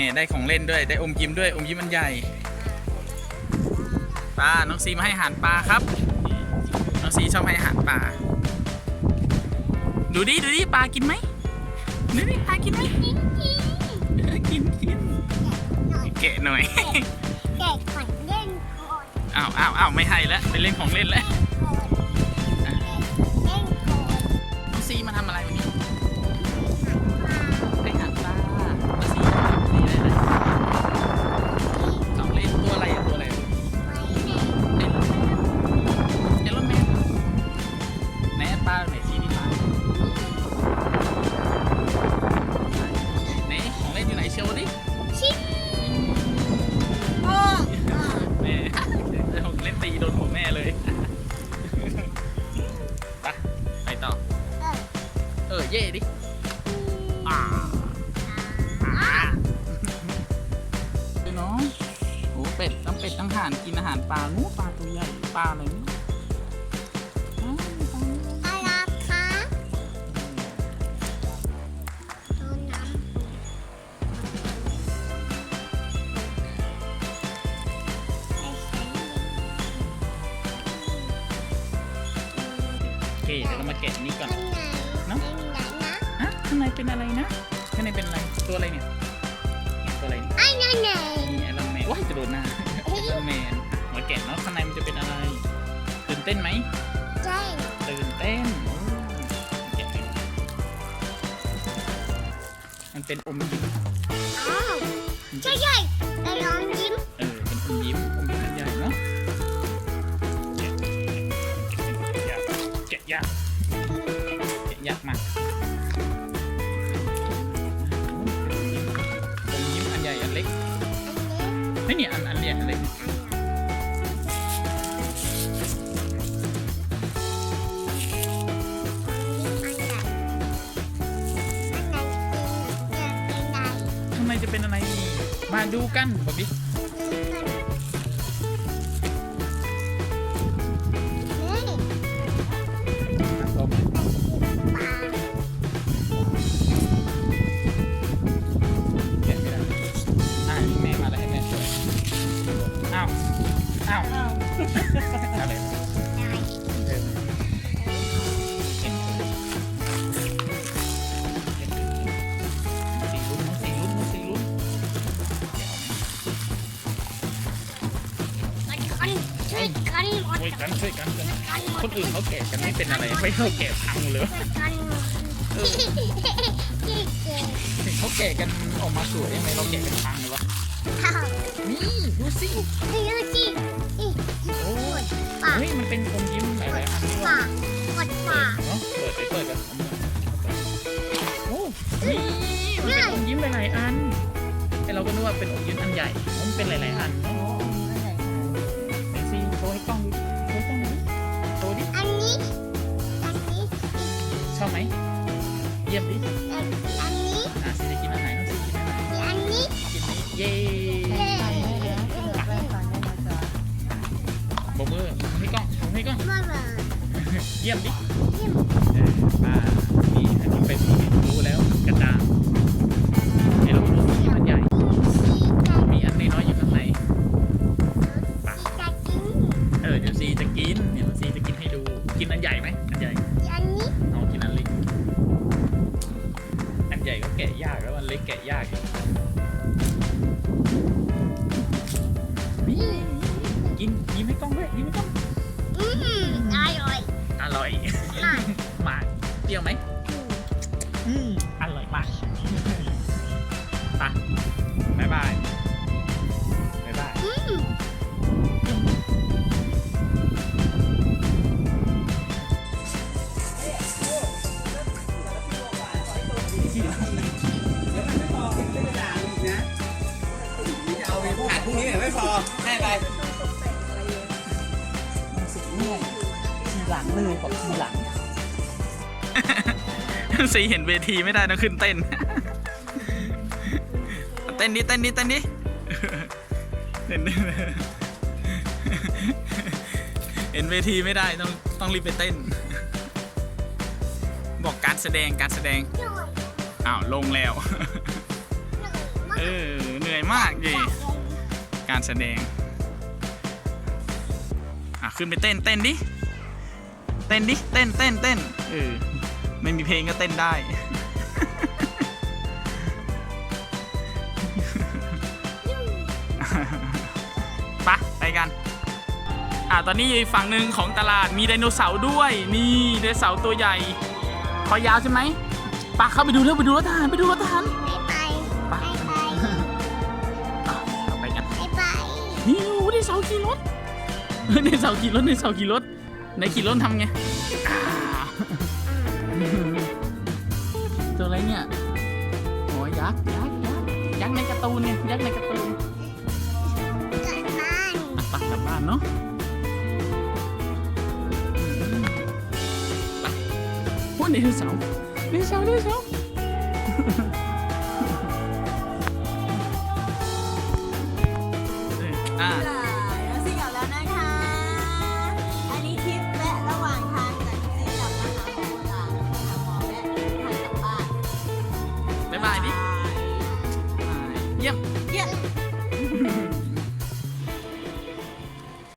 นี่ได้ของเล่นด้วยได้อมยิ้มด้วยอมยิ้มอันใหญ่ปลาน้องซีมาให้อาหารปลาครับน้องซีชอบให้อาหารปลาดูดิดูดิปลากินไหมดูดิปลากินไหมจริงจริงเออกินกินหน่อยแกะหน่อยเด็กขวัญเล่นโคนอ้าวอ้าวอ้าวไม่ให้แล้วไปเล่นของเล่นแล้ว เออ เย่ดิอ่าอ่าดูน้องโอ้เป็ดต้องเป็ดต้องห่านกินอาหารปลางูปลาตัวใหญ่ปลาอะไรเนี่ยอ้าวปลาอะไรคะดูน้ำโอเคเดี๋ยวเรามาแกะนี้ก่อนข้าง ข้างในเป็นอะไรนะ ข้างในเป็นอะไร ตัวอะไรเนี่ยเนี่ยตัวอะไรเนี่ยไอ้นั่นไงมีไอรอนแมนว้ายจะโดนหน้าไอรอนแมนมาแกะเนาะข้างในมันจะเป็นอะไร ตื่นเต้นไหมใช่ตื่นเต้นโอ้แกะเลยมันเป็นอมยิ้มอ๋อใช่ใช่แต่ลองยิ้มเออ เป็นอมยิ้มอมยิ้มอันใหญ่เนาะแกะยากแกะยากแกะยากมาก ล็กไม่เนี่ยอันอันเรียนอันเล็กอันในไหนกินจะเป็นไหนข้างในจะเป็นอะไร มาดูกันบอกดิ กันกันช่วยกันหมดช่วยกันช่วยกันกันกัน คนอื่นเขาแกะกันไม่เป็นอะไร ไม่เขาแกะพังเลยเขาแกะกันออกมาสวยยังไงเราแกะกันพังเลยวะ นี่ดูสินี่ดูสิโอ้ยปากเฮ้ยมันเป็นอมยิ้มหลายๆอันนี่ว่ะปากดปากเนาะเปิดไปเปิดกันโอ้นี่มันเป็นอมยิ้มหลายๆอันแต่เราก็นึกว่าเป็นอมยิ้มอันใหญ่มันเป็นหลายๆอันเนาะ เย้เย้บอกมือให้กล้องให้กล้องมาเลยเยี่ยมดิเยี่ยมเออมานี่อันนี้เป็นสีรู้แล้วกระจางเดี๋ยวเรามาดูสีมันใหญ่ มีอันน้อยๆอยู่ข้างในจะกินเออ เดี๋ยวซีจะกิน เดี๋ยวซีจะกินให้ดู กินอันใหญ่ไหมอันใหญ่อันนี้เอากินอันเล็ก อันใหญ่ก็แกะยากแล้วอันเล็กแกะยากอีก ร่อยมากมากเปรี้ยวไหมอืมอร่อยมากไปบ๊ายบายบ๊ายบายอืมเอาไปผ่านพรุ่งนี้ไม่พอให้ไป หลังเลยบอกทีหลังซีเห็นเวทีไม่ได้ต้องขึ้นเต้น เต้นดิเต้นดิเต้นดิเต้นดิเห็นเวทีไม่ได้ต้องต้องรีบไปเต้น บอกการแสดงการแสดงอ้าวลงแล้วเออเหนื่อยมากเลยการแสดงอะขึ้นไปเต้นเต้นดิ เต้นดิ เต้นเต้นเต้นเออไม่มีเพลงก็เต้นได้ไปะไปกัน อะตอนนี้อยู่อีกฝั่งหนึ่งของตลาดมีไดโนเสาร์ด้วย นี่ไดโนเสาร์ตัวใหญ่คอยาวใช่ไหมปะเข้าไปดูเร็วไปดูรถทหารไปดูรถทหารไม่ไปไปไม่ไปอะเอาไปกันไม่ไปนี่โอ้ไดโนเสาร์ขี่รถไดโนเสาร์ขี่รถไดโนเสาร์ขี่รถ ไหนขี่รถทำไงอ่าตัวอะไรเนี่ยโอ้ยยักษ์ยักษ์ยักษ์ยักษ์ในการ์ตูนเนี่ยยักษ์ในการ์ตูนกลับบ้านอะไปกลับบ้านเนาะอืมไปโอ้ไดโนเสาร์ไดโนเสาร์ไดโนเสา